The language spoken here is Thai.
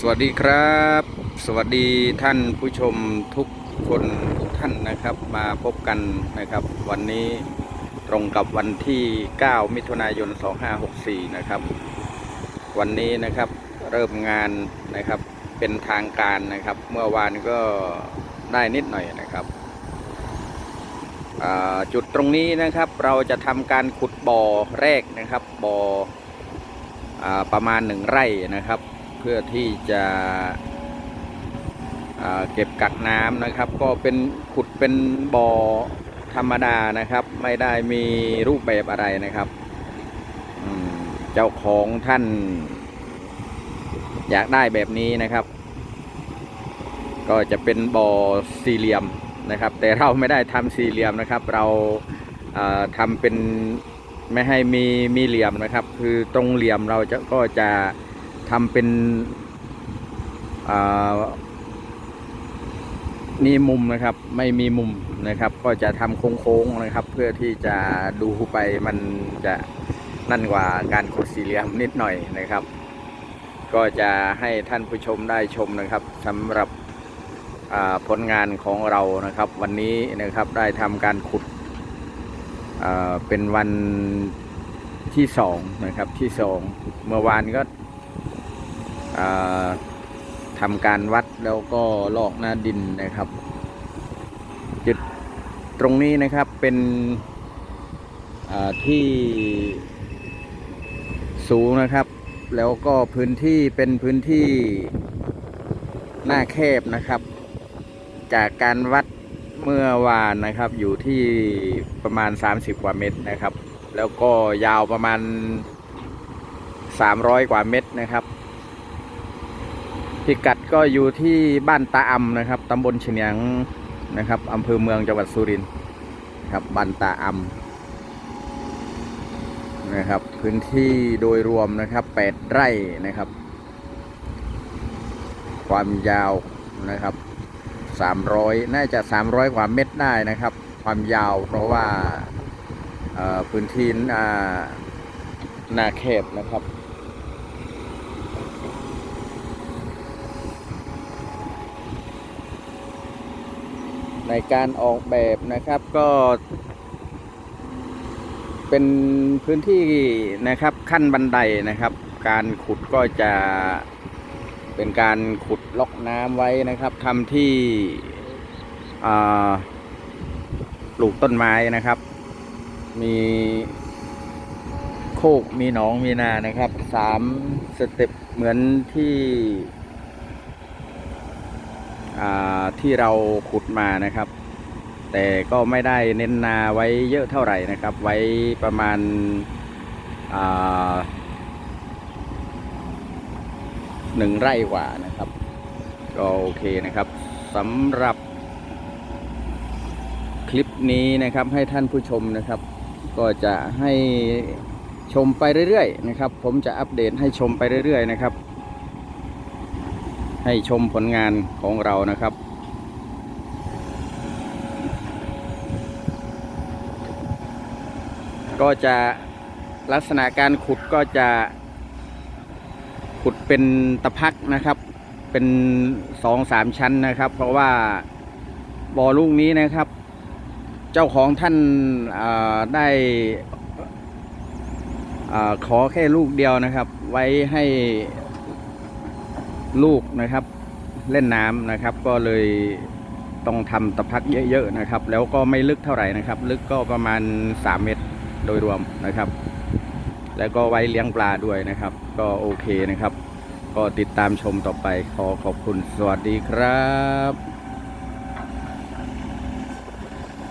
สวัสดีครับ สวัสดีท่านผู้ชมทุกคนทุกท่านนะครับ มาพบกันนะครับ วันนี้ตรงกับวันที่ 9 มิถุนายน 2564 นะครับ วันนี้นะครับเริ่มงานนะครับเป็นทางการนะครับ เมื่อวานก็ได้นิดหน่อยนะครับจุดตรงนี้นะครับเราจะทำการขุดบ่อแรกนะครับบ่ออประมาณหนึ่งไร่นะครับ พื่อที่จะเก็บกักน้ำนะครับ ก็เป็นขุดเป็นบ่อธรรมดานะครับ ไม่ได้มีรูปแบบอะไรนะครับเจ้าของท่าน อยากได้แบบนี้นะครับ ก็จะเป็นบ่อสี่เหลี่ยมนะครับ แต่เราไม่ได้ทำสี่เหลี่ยมนะครับ เราทำเป็นไม่ให้มีมีเหลี่ยมนะครับ คือตรงเหลี่ยมเราจะก็จะ ทำเป็นอ่มีมุมนะครับไม่มีมุมนะครับ ก็จะทำโค้งๆนะครับ เพื่อที่จะดูไปมันจะนั่นกว่าการขุดสี่เหลี่ยมนิดหน่อยนะครับ ก็จะให้ท่านผู้ชมได้ชมนะครับสำหรับผลงานของเรานะครับ วันนี้นะครับได้ทำการขุดเป็นวันที่สองนะครับที่สองเมื่อวานก็ ทำการวัดแล้วก็ลอกหน้าดินนะครับ จุดตรงนี้นะครับเป็นที่สูงนะครับ แล้วก็พื้นที่เป็นพื้นที่หน้าแคบนะครับ จากการวัดเมื่อวานนะครับ อยู่ที่ประมาณ 30 กว่าเมตรนะครับ แล้วก็ยาวประมาณ 300 กว่าเมตรนะครับ พิกัดก็อยู่ที่บ้านตาอำนะครับตำบลเฉียงนะครับอำเภอเมืองจังหวัดสุรินทร์ครับบ้านตาอำนะครับ พื้นที่โดยรวมนะครับ8ไร่นะครับ ความยาวนะครับ300น่าจะ300กว่าเมตรได้นะครับ ความยาวเพราะว่าพื้นที่นาแคบนะครับ ในการออกแบบนะครับก็เป็นพื้นที่นะครับขั้นบันไดนะครับ การขุดก็จะเป็นการขุดล็อกน้ำไว้นะครับทำที่ปลูกต้นไม้นะครับ มีโคกมีหนองมีนานะครับสามสเต็ปเหมือนที่ ที่เราขุดมานะครับ แต่ก็ไม่ได้เน้นนาไว้เยอะเท่าไหร่นะครับ ไว้ประมาณาหนึ่งไร่กว่านะครับก็โอเคนะครับสำหรับคลิปนี้นะครับให้ท่านผู้ชมนะครับ ก็จะให้ชมไปเรื่อยๆนะครับ ผมจะอัปเดตให้ชมไปเรื่อยๆนะครับ ให้ชมผลงานของเรานะครับ ก็จะลักษณะการขุดก็จะ ขุดเป็นตะพักนะครับ เป็นสองสามชั้นนะครับ เพราะว่าบ่อลูกนี้นะครับ เจ้าของท่านาได้อขอแค่ลูกเดียวนะครับ ไว้ให้ ลูกนะครับ เล่นน้ำนะครับ ก็เลยต้องทำตะพักเยอะๆนะครับ แล้วก็ไม่ลึกเท่าไหร่นะครับ ลึกก็ประมาณ 3 เมตรโดยรวมนะครับ แล้วก็ไว้เลี้ยงปลาด้วยนะครับ ก็โอเคนะครับ ก็ติดตามชมต่อไปขอขอบคุณสวัสดีครับ